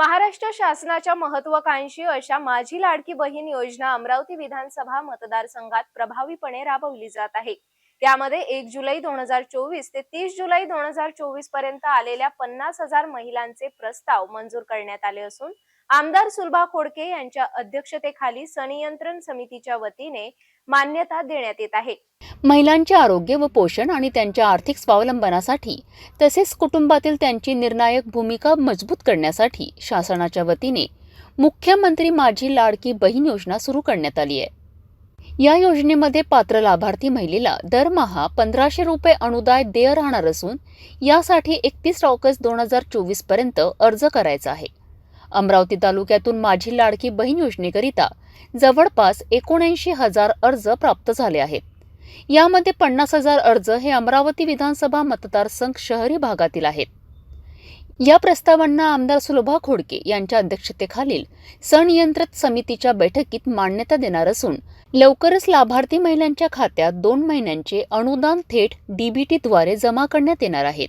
महाराष्ट्र शासनाच्या महत्वाकांक्षी अशा माझी लाडकी बहीण योजना अमरावती विधानसभा मतदारसंघात प्रभावीपणे राबवली जात आहे. त्यामध्ये एक जुलै दोन हजार चोवीस ते तीस जुलै दोन हजार चोवीसपर्यंत आलेल्या पन्नास हजार महिलांचे प्रस्ताव मंजूर करण्यात आले असून आमदार सुलभा खोडके यांच्या अध्यक्षतेखाली संनियंत्रण समितीच्या वतीने मान्यता देण्यात येत आहे. महिलांचे आरोग्य व पोषण आणि त्यांच्या आर्थिक स्वावलंबनासाठी तसेच कुटुंबातील त्यांची निर्णायक भूमिका मजबूत करण्यासाठी शासनाच्या वतीने मुख्यमंत्री माझी लाडकी बहीण योजना सुरू करण्यात आली आहे. या योजनेमध्ये पात्र लाभार्थी महिलेला दरमहा पंधराशे रुपये अनुदाय देय राहणार असून यासाठी एकतीस ऑगस्ट दोन हजार चोवीसपर्यंत अर्ज करायचा आहे. अमरावती तालुक्यातून माझी लाडकी बहीण योजनेकरिता जवळपास एकोणऐंशी हजार अर्ज प्राप्त झाले आहेत. यामध्ये पन्नास हजार अर्ज हे अमरावती विधानसभा मतदारसंघ शहरी भागातील आहेत. या प्रस्तावांना आमदार सुलभा खोडके यांच्या अध्यक्षतेखालील सनियंत्रित समितीच्या बैठकीत मान्यता देणार असून लवकरच लाभार्थी महिलांच्या खात्यात दोन महिन्यांचे अनुदान थेट डीबीटीद्वारे जमा करण्यात येणार आहेत.